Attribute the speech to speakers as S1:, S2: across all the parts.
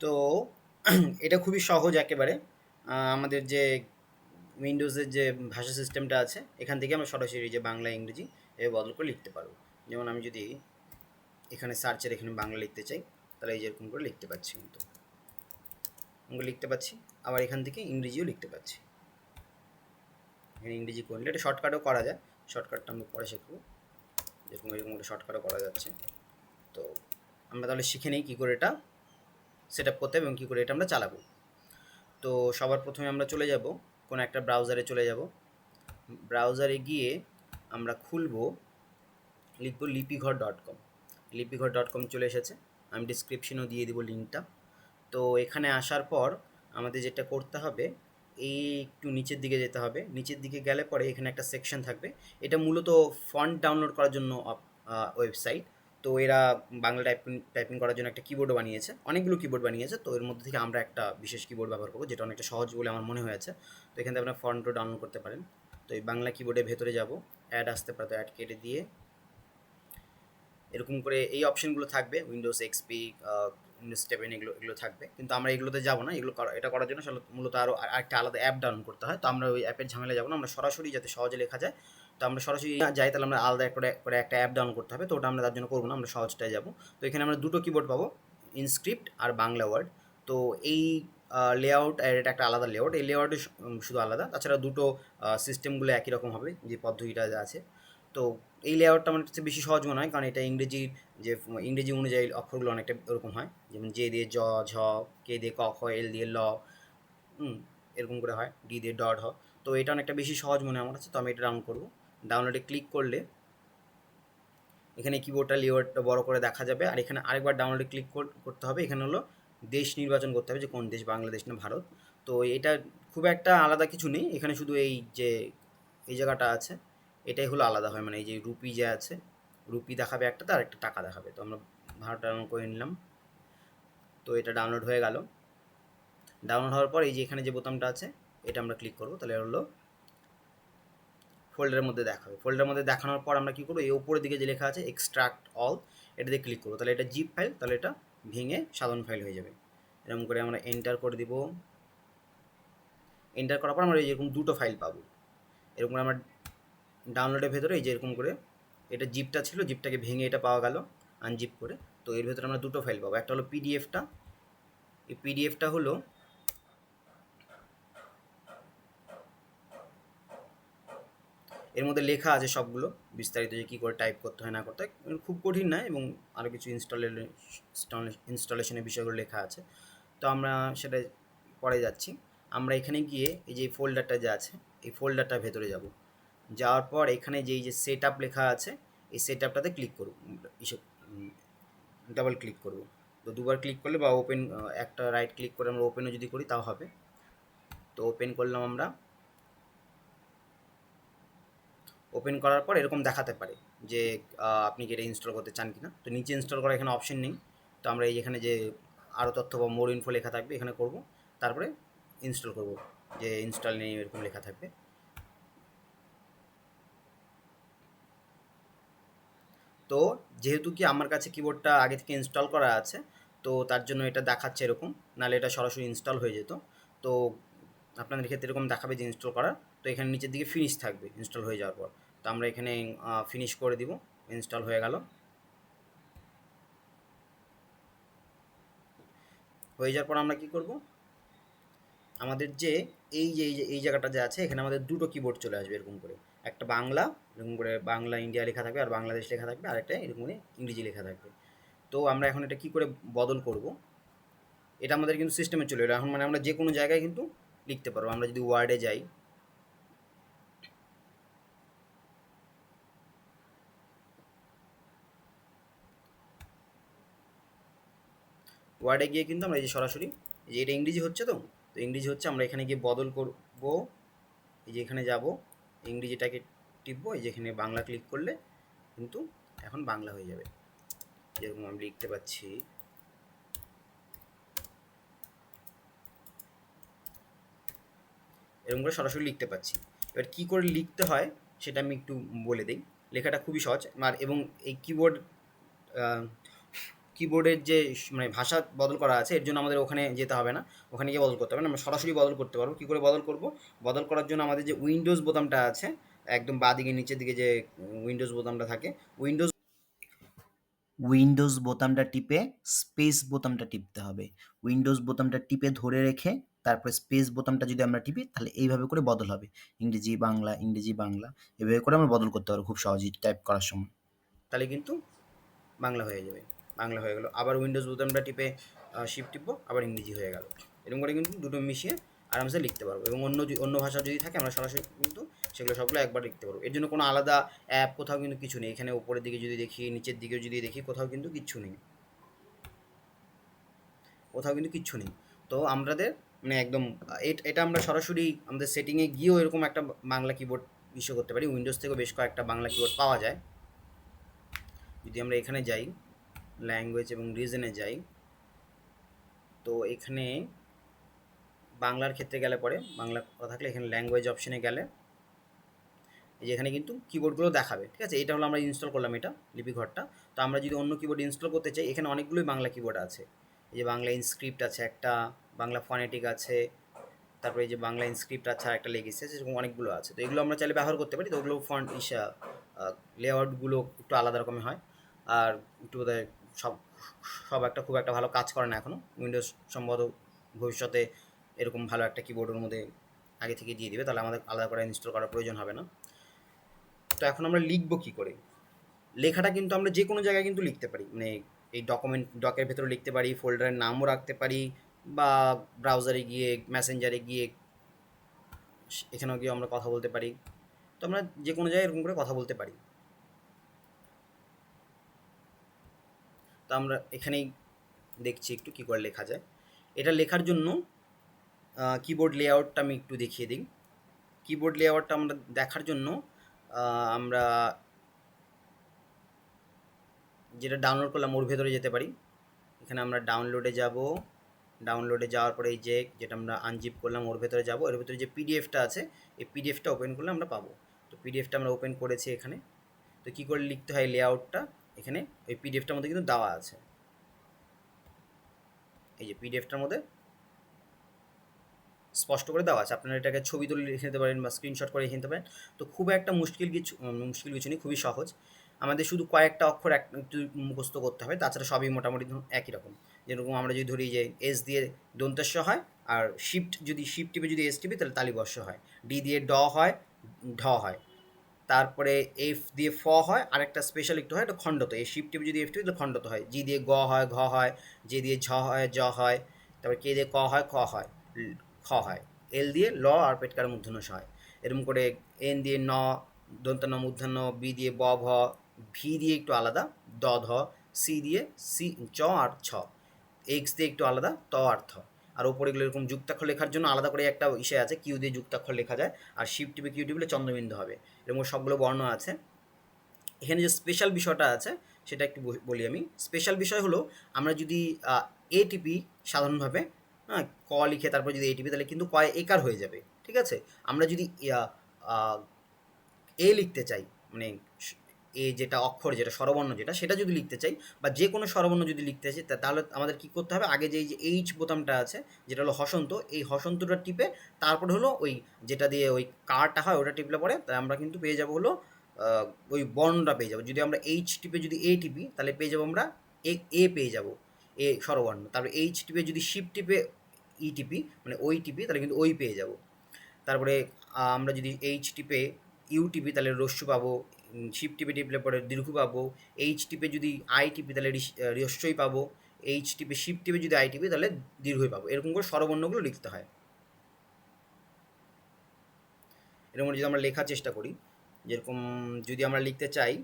S1: তো এটা খুবই সহজ একেবারে। আমাদের যে উইন্ডোজের যে ভাষা সিস্টেমটা আছে, এখান থেকে আমরা সরাসরি যে বাংলা, ইংরেজি এ বদল করে লিখতে পারব। যেমন আমি যদি এখানে সার্চের এখানে বাংলা লিখতে চাই, তাহলে এই যেরকম করে লিখতে পাচ্ছি কিন্তু। লিখতে পাচ্ছি আবার এখান থেকে ইংরেজিও লিখতে পাচ্ছি এখানে ইংরেজি করলে এটা শর্টকাটও করা যায়। শর্টকাটটা আমরা পরে শিখব। যেরকম এরকম করে শর্টকাটও করা যাচ্ছে। তো আমরা তাহলে শিখে নিই কী করে এটা। সেট আপ করতে হবে এবং কী করে এটা আমরা চালাবো। তো সবার প্রথমে আমরা চলে যাব, কোনো একটা ব্রাউজারে চলে যাব। ব্রাউজারে গিয়ে আমরা খুলবো, লিখব Lipighor dot com Lipighor dot com চলে এসেছে। আমি ডিসক্রিপশনও দিয়ে দিব লিঙ্কটা তো এখানে আসার পর আমাদের যেটা করতে হবে এই একটু নিচের দিকে যেতে হবে। নিচের দিকে গেলে পরে এখানে একটা সেকশন থাকবে। এটা মূলত ফন্ট ডাউনলোড করার জন্য ওয়েবসাইট তো এরা বাংলা টাইপিং টাইপিং করার জন্য একটা কিবোর্ডও বানিয়েছে। অনেকগুলো কিবোর্ড বানিয়েছে। তো এর মধ্যে থেকে আমরা একটা বিশেষ কিবোর্ড ব্যবহার করব, যেটা অনেকটা সহজ বলে আমার মনে হয়েছে। তো এখান থেকে আপনার ফন্টও ডাউনলোড করতে পারেন। তো এই বাংলা কিবোর্ডের ভেতরে যাব। অ্যাড আসতে পারে তো অ্যাড কেটে দিয়ে। এরকম করে এই অপশনগুলো থাকবে। উইন্ডোজ এক্সপি উইন্ডোজ সেভেন এগুলো এগুলো থাকবে। কিন্তু আমরা এগুলোতে যাব না। এগুলো এটা করার জন্য মূলত আরও একটা আলাদা অ্যাপ ডাউনলোড করতে হয়। তো আমরা ওই অ্যাপের ঝামেলা যাব না। আমরা সরাসরি যাতে সহজে লেখা যায়। তো আমরা সরাসরি যাই, তাহলে আমরা আলাদা করে করে একটা অ্যাপ ডাউনলোড করতে হবে। তো ওটা আমরা তার জন্য করব না, আমরা সহজটায় যাব। তো এখানে আমরা দুটো কিবোর্ড পাবো ইনস্ক্রিপ্ট আর বাংলা ওয়ার্ড তো এই লেআউট এটা একটা আলাদা লেআউট এই লেআউটে শুধু আলাদা। তাছাড়া দুটো সিস্টেমগুলো একই রকম হবে, যে পদ্ধতিটা আছে। তো এই লেআউটটা আমার কাছে বেশি সহজ মনে হয়, কারণ এটা ইংরেজির যে ইংরেজি অনুযায়ী অক্ষরগুলো অনেকটা এরকম হয়। যেমন জে দিয়ে জ, ঝ, কে দিয়ে ক, খ, এল দিয়ে ল এরকম করে হয়, ডি দিয়ে ডট, হ। তো এটা অনেকটা বেশি সহজ মনে হয় আমার কাছে, তো আমি এটা ডাউনলোড করব। ডাউনলোডে ক্লিক করলে এখানে কিবোর্ডটা লেআউটটা বড় করে দেখা যাবে। আর এখানে আরেকবার ডাউনলোডে ক্লিক করতে হবে। এখানে হলো দেশ নির্বাচন করতে হবে যে কোন দেশ, বাংলাদেশ না ভারত। তো এটা খুব একটা আলাদা কিছু নেই। এখানে শুধু এই যে, এই জায়গাটা আছে, এটাই হলো আলাদা হয়। মানে এই যে রুপি যে আছে, রুপি দেখাবে একটা তার একটা টাকা দেখাবে। তো আমরা ভাড়া ডাউনলোড করে নিলাম। তো এটা ডাউনলোড হয়ে গেল। ডাউনলোড হওয়ার পর এই যে এখানে যে বোতামটা আছে, এটা আমরা ক্লিক করব। তাহলে হলো ফোল্ডারের মধ্যে দেখাবে। ফোল্ডারের মধ্যে দেখানোর পর আমরা কী করব? এই উপরের দিকে যে লেখা আছে এক্সট্রাক্ট অল এটাতে ক্লিক করব। তাহলে এটা জিপ ফাইল তাহলে এটা ভেঙে সাধারণ ফাইল হয়ে যাবে। এরকম করে আমরা এন্টার করে দিব। এন্টার করার পর আমরা এই এরকম দুটো ফাইল পাবো। এরকম করে আমরা ডাউনলোডের ভেতরে এই যে এরকম করে এটা জিপটা ছিল জিপটাকে ভেঙে এটা পাওয়া গেল আনজিপ করে। তো এর ভেতরে আমরা দুটো ফাইল পাবো। একটা হলো পিডিএফটা এই পিডিএফটা হলো এর মধ্যে লেখা আছে সবগুলো, বিস্তারিত যে কী করে টাইপ করতে হয় না করতে হয় খুব কঠিন না এবং আরও কিছু ইনস্টলে ইনস্টলেশনের বিষয়গুলো লেখা আছে। তো আমরা সেটা পরে যাচ্ছি। আমরা এখানে গিয়ে এই যে ফোল্ডারটা যে আছে, এই ফোল্ডারটার ভেতরে যাব। যাওয়ার পর এখানে যে এই যে সেট আপ লেখা আছে, এই সেট আপটাতে ক্লিক করব এইসব ডাবল ক্লিক করব। তো দুবার ক্লিক করলে বা ওপেন একটা রাইট ক্লিক করে আমরা ওপেনও যদি করি তাও হবে। তো ওপেন করলাম আমরা। ওপেন করার পর এরকম দেখাতে পারে যে আপনি কি এটা ইনস্টল করতে চান কিনা। তো নিচে ইনস্টল করার এখানে অপশন নেই। তো আমরা এই এখানে যে আরও তথ্য বা মোর ইনফো লেখা থাকবে এখানে করব। তারপরে ইনস্টল করব যে ইনস্টল নেই, এরকম লেখা থাকবে। তো যেহেতু কি আমার কাছে কিবোর্ডটা আগে থেকে ইনস্টল করা আছে, তো তার জন্য এটা দেখাচ্ছে এরকম। নাহলে এটা সরাসরি ইনস্টল হয়ে যেত। তো আপনাদের ক্ষেত্রে এরকম দেখাবে যে ইনস্টল করা তো এখানে নিচের দিকে ফিনিশ থাকবে ইনস্টল হয়ে যাওয়ার পর। তো আমরা এখানে ফিনিশ করে দিব ইনস্টল হয়ে গেল। হয়ে যাওয়ার পর আমরা কি করব? আমাদের যে, এই যে, এই জায়গাটা যে আছে, এখানে আমাদের দুটো কিবোর্ড চলে আসবে এরকম করে। একটা বাংলা, এরকম করে বাংলা, ইন্ডিয়া লেখা থাকবে, আর বাংলাদেশ লেখা থাকবে, আর একটা এরকম করে ইংরেজি লেখা থাকবে। তো আমরা এখন এটা কি করে বদল করব? এটা আমাদের কিন্তু সিস্টেমে চলে এখন মানে আমরা যে কোনো জায়গায় কিন্তু লিখতে পারব। আমরা যদি ওয়ার্ডে যাই ওয়ার্ডে গিয়ে কিন্তু আমরা এই যে সরাসরি, এই যে এটা ইংরেজি হচ্ছে তো? তো ইংরেজি হচ্ছে আমরা এখানে গিয়ে বদল করব। এই যে এখানে যাব, ইংরেজিটাকে টিপবো, এই যে এখানে বাংলা ক্লিক করলে কিন্তু এখন বাংলা হয়ে যাবে। যেরকম আমি লিখতে পাচ্ছি। এরকম করে সরাসরি লিখতে পাচ্ছি। এবার কী করে লিখতে হয় সেটা আমি একটু বলে দিই। লেখাটা খুবই সহজ। আর এবং এই কিবোর্ড কিবোর্ডের যে মানে ভাষা বদল করা আছে, এর জন্য আমাদের ওখানে যেতে হবে না। ওখানে গিয়ে বদল করতে হবে না। আমরা সরাসরি বদল করতে পারব। কী করে বদল করব? বদল করার জন্য আমাদের যে উইন্ডোজ বোতামটা আছে, একদম বাঁ দিকে নিচের দিকে যে উইন্ডোজ বোতামটা থাকে, উইন্ডোজ
S2: উইন্ডোজ বোতামটা টিপে স্পেস বোতামটা টিপতে হবে। উইন্ডোজ বোতামটা টিপে ধরে রেখে তারপরে স্পেস বোতামটা যদি আমরা টিপি, তাহলে এইভাবে করে বদল হবে। ইংরেজি, বাংলা ইংরেজি, বাংলা, এভাবে করে আমরা বদল করতে পারব খুব সহজেই টাইপ করার সময়।
S1: তাহলে কিন্তু বাংলা হয়ে যাবে। বাংলা হয়ে গেল। আবার উইন্ডোজ বোতামটা টিপে শিফট টিপবো, আবার ইংরেজি হয়ে গেল। এরকম করে কিন্তু দুটো মিশিয়ে আরামসে লিখতে পারব এবং অন্য অন্য ভাষা যদি থাকে আমরা সরাসরি কিন্তু সেগুলো সবগুলো একবার লিখতে পারব। এর জন্য কোনো আলাদা অ্যাপ কোথাও কিন্তু কিছু নেই। এখানে উপরের দিকে যদি দেখি, নিচের দিকে যদি দেখি, কোথাও কিন্তু কিচ্ছু নেই। কোথাও কিন্তু কিচ্ছু নেই। তো আমাদের মানে একদম এটা আমরা সরাসরি আমাদের সেটিংয়ে গিয়েও এরকম একটা বাংলা কিবোর্ড ইস্যু করতে পারি। উইন্ডোজ থেকেও বেশ কয়েকটা বাংলা কিবোর্ড পাওয়া যায়। যদি আমরা এখানে যাই ল্যাঙ্গুয়েজ এবং রিজনে যাই, তো এখানে বাংলার ক্ষেত্রে গেলে পরে, বাংলা কথা থাকলে এখানে ল্যাঙ্গুয়েজ অপশনে গেলে, এই যে এখানে কিন্তু কিবোর্ডগুলো দেখাবে, ঠিক আছে? এটা হলো আমরা ইনস্টল করলাম এটা, লিপি ঘরটা। তো আমরা যদি অন্য কিবোর্ড ইনস্টল করতে চাই, এখানে অনেকগুলোই বাংলা কিবোর্ড আছে। এই যে বাংলা ইনস্ক্রিপ্ট আছে একটা, বাংলা ফনেটিক আছে, তারপরে এই যে বাংলা ইনস্ক্রিপ্ট আছে আর একটা লেগেছে সেরকম অনেকগুলো আছে। তো এগুলো আমরা চাইলে ব্যবহার করতে পারি, তো ওগুলো ফন্ট ইসা লেআউটগুলো একটু আলাদা রকমের হয়। আর একটু বোধহয় সব সব একটা খুব একটা ভালো কাজ করে না এখনও উইন্ডোজ সম্ভবত ভবিষ্যতে এরকম ভালো একটা কিবোর্ডের মধ্যে আগে থেকে দিয়ে দিবে, তাহলে আমাদের আলাদা করে ইনস্টল করার প্রয়োজন হবে না। তো এখন আমরা লিখব কী করে? লেখাটা কিন্তু আমরা যে কোনো জায়গায় কিন্তু লিখতে পারি। মানে এই ডকুমেন্ট ডকের ভেতরে লিখতে পারি ফোল্ডারের নামও রাখতে পারি, বা ব্রাউজারে গিয়ে মেসেঞ্জারে গিয়ে এখানেও গিয়ে আমরা কথা বলতে পারি। তো আমরা যে কোনো জায়গায় এরকম করে কথা বলতে পারি। তো আমরা এখানেই দেখছি একটু কী করে লেখা যায়। এটা লেখার জন্য কিবোর্ড লেআউটটা আমি একটু দেখিয়ে দিই। কিবোর্ড লেআউটটা আমরা দেখার জন্য আমরা যেটা ডাউনলোড করলাম ওর ভেতরে যেতে পারি। এখানে আমরা ডাউনলোডে যাব। ডাউনলোডে যাওয়ার পরে এই যে, যেটা আমরা আনজিপ করলাম ওর ভেতরে যাব। ওর ভেতরে যে পিডিএফটা আছে, এই পিডিএফটা ওপেন করলে আমরা পাবো। তো পিডিএফটা আমরা ওপেন করেছি এখানে। তো কী করে লিখতে হয় লেআউটটা এখানে ওই পিডিএফটার মধ্যে কিন্তু দেওয়া আছে। এই যে পিডিএফটার মধ্যে স্পষ্ট করে দেওয়া আছে। আপনারা এটাকে ছবি তুলে লিখে নিতে পারেন বা স্ক্রিনশট করে লিখে নিতে পারেন। তো খুব একটা মুশকিল কিছু মুশকিল কিছু নেই, খুবই সহজ। আমাদের শুধু কয়েকটা অক্ষর এক মুখস্থ করতে হবে, তাছাড়া সবই মোটামুটি ধরুন একই রকম। যেরকম আমরা যদি ধরি যে এস দিয়ে দন্তেশ্ব হয়, আর শিফট যদি শিফট টিপে যদি এস টিপি, তাহলে তালিবর্ষ হয়। ডি দিয়ে ড হয়, ঢ হয়। তারপরে এফ দিয়ে ফ হয় আর একটা স্পেশাল একটু হয়, এটা খণ্ডত, এই শিফট টিপে যদি এফ টিপি খণ্ডত হয়। জি দিয়ে গ হয়, ঘ হয় যে দিয়ে ঝ হয়, জ হয়, তারপরে কে দিয়ে ক হয়, খ হয় খ হয়। এল দিয়ে ল আর পেটকার মূর্ধন্য স হয়। এরকম করে এন দিয়ে ন দন্ত ন মূর্ধন্য বি দিয়ে ব, ভ ভি দিয়ে একটু আলাদা, দ, ধ সি দিয়ে সি চ আর ছ। এক্স দিয়ে একটু আলাদা, ত আর থ। আর ওপরে এগুলো এরকম যুক্তাক্ষর লেখার জন্য আলাদা করে একটা ইসে আছে কিউ দিয়ে যুক্তাক্ষর লেখা যায়, আর শিফট টিপে কিউ টিপলে চন্দ্রবিন্দু হবে। এরকম সবগুলো বর্ণ আছে। এখানে যে স্পেশাল বিষয়টা আছে, সেটা একটু বল- আমি। স্পেশাল বিষয় হলো, আমরা যদি এটিপি টিপি সাধারণভাবে হ্যাঁ ক লিখে তারপর যদি এটিপি টিপি তাহলে কিন্তু কয় একার হয়ে যাবে, ঠিক আছে? আমরা যদি এ লিখতে চাই মানে এ যেটা অক্ষর যেটা, স্বরবর্ণ যেটা, সেটা যদি লিখতে চাই বা যে কোনো স্বরবর্ণ যদি লিখতে চাই তাহলে আমাদের কী করতে হবে? আগে যে এই যে এইচ বোতামটা আছে, যেটা হলো হসন্ত, এই হসন্তটা টিপে তারপরে হলো ওই যেটা দিয়ে ওই কারটা হয়, ওটা টিপলে পরে তা আমরা কিন্তু পেয়ে যাব হলো ওই বর্ণটা পেয়ে যাব। যদি আমরা এইচ টিপে যদি এ টিপি, তাহলে পেয়ে যাব আমরা এ এ পেয়ে যাব, এ স্বরবর্ণ। তারপরে এইচ টিপে যদি শিপ টিপে ই টিপি মানে ওই টিপি, তাহলে কিন্তু ওই পেয়ে যাব। তারপরে আমরা যদি এইচ টিপে ইউ টিপি, তাহলে রস্যু পাবো শিপ টিপে টিপলে পরে দীর্ঘ পাবো। এইচ টিপে যদি আই টিপি তাহলে আহ, পাবো। এইচ টিপে শিপ টিপে যদি আই টিপি তাহলে দীর্ঘই পাবো। এরকম করে স্বরবর্ণগুলো লিখতে হয়। এরকম যদি আমরা লেখার চেষ্টা করি যেরকম যদি আমরা লিখতে চাই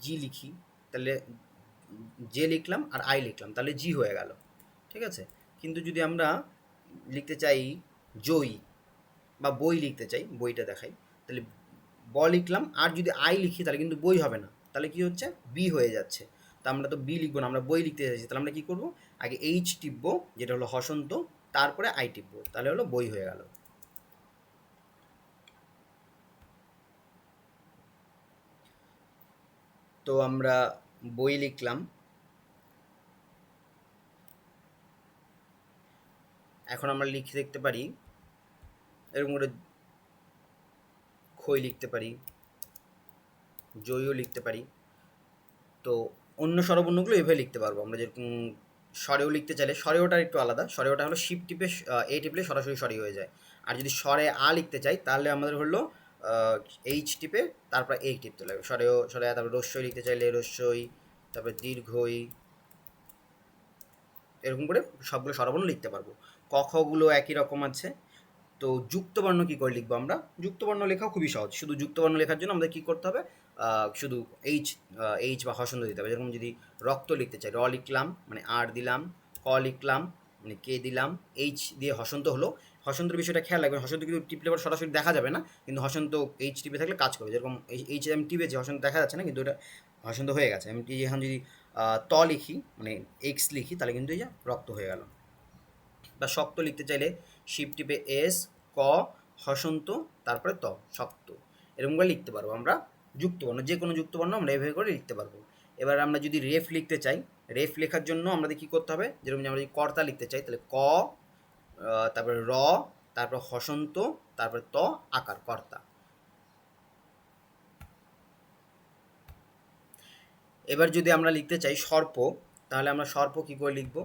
S1: জি লিখি তাহলে জে লিখলাম আর আই লিখলাম তাহলে জি হয়ে গেল। ঠিক আছে? কিন্তু যদি আমরা লিখতে চাই জই বা বই লিখতে চাই বইটা দেখাই তাহলে ব লিখলাম, আর যদি আই লিখি তাহলে কিন্তু বই হবে না। তাহলে কি হচ্ছে? বি হয়ে যাচ্ছে। তা আমরা তো বি লিখব না, আমরা বই লিখতে চাইছি। তাহলে আমরা কী করব? আগে এইচ টিপবো, যেটা হলো হসন্ত, তারপরে আই টিপবো। তাহলে হলো বই হয়ে গেল। তো আমরা বই লিখলাম। এখন আমরা লিখে দেখতে পারি, এরকম করে খই লিখতে পারি, জয়ও লিখতে পারি। তো অন্য স্বরবর্ণগুলো এভাবে লিখতে পারব। আমরা যেরকম স্বরেও লিখতে চাইলে, স্বরেওটা একটু আলাদা। স্বরেওটা হলো শিপ টিপে এ টিপলে সরাসরি স্বরে হয়ে যায়। আর যদি স্বরে আ লিখতে চাই, তাহলে আমাদের হলো এইচ টিপে তারপর এই টিপতে লাগবে স্বরেও, স্বরে তারপর রস্যই লিখতে চাইলে রস্যই, তারপরে দীর্ঘই, এরকম করে সবগুলো স্বরবর্ণ লিখতে পারব। ক খগুলো একই রকম আছে। তো যুক্তবর্ণ কী করে লিখব আমরা? যুক্তবর্ণ লেখা খুবই সহজ। শুধু যুক্তবর্ণ লেখার জন্য আমাদের কী করতে হবে? শুধু এইচ এইচ বা হসন্ত দিতে হবে। যেরকম যদি রক্ত লিখতে চাই, র লিখলাম মানে আর দিলাম, ক লিখলাম মানে কে দিলাম এইচ দিয়ে হসন্ত হলো। হসন্তের বিষয়টা খেয়াল রাখবেন হসন্ত কিন্তু টিপলে পর সরাসরি দেখা যাবে না, কিন্তু হসন্ত এইচ টিপে থাকলে কাজ করবে। যেরকম এইচ আমি টিপেছি হসন্ত দেখা যাচ্ছে না, কিন্তু এটা হসন্ত হয়ে গেছে। আমি এখন যদি ত লিখি মানে এক্স লিখি, তাহলে কিন্তু এই যে রক্ত হয়ে গেল। বা শক্ত লিখতে চাইলে শিপ টিপে এস ক, হসন্ত, তারপরে ত, শক্ত। এরকম করে লিখতে পারব আমরা যুক্তবর্ণ। যে কোনো যুক্তবর্ণ আমরা এভাবে করে লিখতে পারব। এবার আমরা যদি রেফ লিখতে চাই রেফ লেখার জন্য আমাদের কী করতে হবে? যেরকম আমরা যদি কর্তা লিখতে চাই, তাহলে ক তারপরে র, তারপর হসন্ত, তারপরে ত, আকার, কর্তা। এবার যদি আমরা লিখতে চাই সর্প, তাহলে আমরা সর্প কী করে লিখব?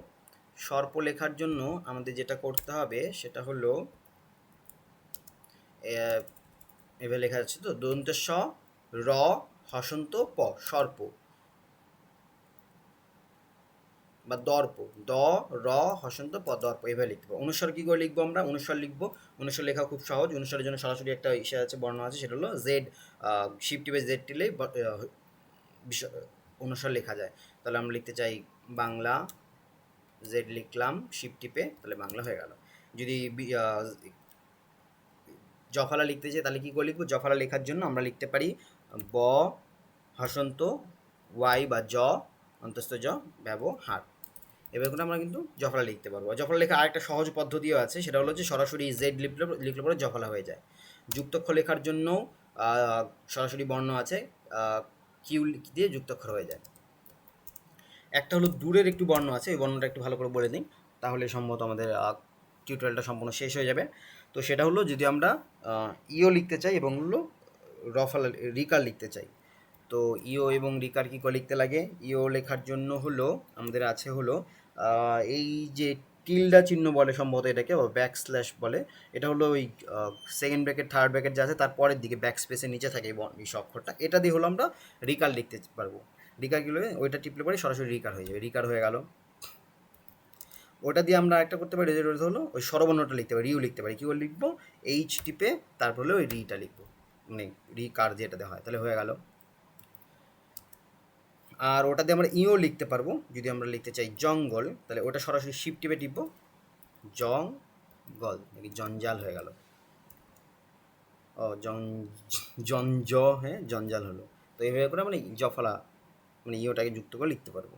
S1: সর্প লেখার জন্য আমাদের যেটা করতে হবে সেটা হলো এভাবে লেখা যাচ্ছে তো দন্তের স, র, হসন্ত, প, সর্প। বা দর্প, দ, র, হসন্ত, প, দর্প, এভাবে লিখতে পারব অনুস্বর কী করে লিখব আমরা? অনুস্বর লিখব। অনুস্বর লেখা খুব সহজ। অনুস্বরের জন্য সরাসরি একটা ইসে আছে, বর্ণ আছে, সেটা হলো জেড শিফট টিপে জেড টিলে অনুস্বর লেখা যায়। তাহলে আমরা লিখতে চাই বাংলা জেড লিখলাম শিফট টিপে তাহলে বাংলা হয়ে গেল। যদি জফলা লিখতে চাই তাহলে কী করে লিখব? জফলা লেখার জন্য আমরা লিখতে পারি, ব, হসন্ত, ওয়াই বা জ, অন্তস্থ জ, ব্যবহার। এবার করে আমরা কিন্তু জফলা লিখতে পারব। জফলা লেখা আরেকটা সহজ পদ্ধতিও আছে, সেটা হলো যে সরাসরি জেড লিখলে লিখলে পরে জফলা হয়ে যায়। যুক্তক্ষর লেখার জন্য সরাসরি বর্ণ আছে কিউ দিয়ে যুক্তক্ষর হয়ে যায়। একটা হলো দূরের একটু বর্ণ আছে এই বর্ণটা একটু ভালো করে বলে দিই তাহলে সম্ভবত আমাদের টিউটোরিয়ালটা সম্পূর্ণ শেষ হয়ে যাবে। তো সেটা হলো যদি আমরা ইও লিখতে চাই এবং হলো রফাল, রিকার লিখতে চাই। তো ইও এবং রিকার কী করে লিখতে লাগে? ইও লেখার জন্য হলো, আমাদের আছে হলো এই যে টিল্ডা চিহ্ন বলে সম্ভবত এটাকে ব্যাক স্ল্যাশ বলে, এটা হলো ওই সেকেন্ড ব্র্যাকেট থার্ড ব্র্যাকেট যা আছে, তার পরের দিকে ব্যাক স্পেসের নিচে থাকে এই অক্ষরটা এটা দিয়ে হলো আমরা রিকার লিখতে পারব। রিকার হবে ওইটা টিপলে পরে সরাসরি রিকার হয়ে যাবে। রিকার হয়ে গেল। ওটা দিয়ে আমরা একটা করতে পারি রেজাল্ট হলো ওই স্বরবর্ণটা লিখতে পারি রিউ লিখতে পারি। কী করে লিখব? এইচ টিপে তারপর ওই রিটা লিখব। মানে রি কার যেটা দেওয়া হয়, তাহলে হয়ে গেল। আর ওটা দিয়ে আমরা ইও লিখতে পারব, যদি আমরা লিখতে চাই জঙ্গল, তাহলে ওটা সরাসরি শিপ টিপে টিপবো। জঙ্গল নাকি জঞ্জাল হয়ে গেল। ও, জন, জঞ্জ হ্যাঁ জঞ্জাল হলো। তো এইভাবে করে মানে জফলা মানে ইওটাকে যুক্ত করে লিখতে পারব।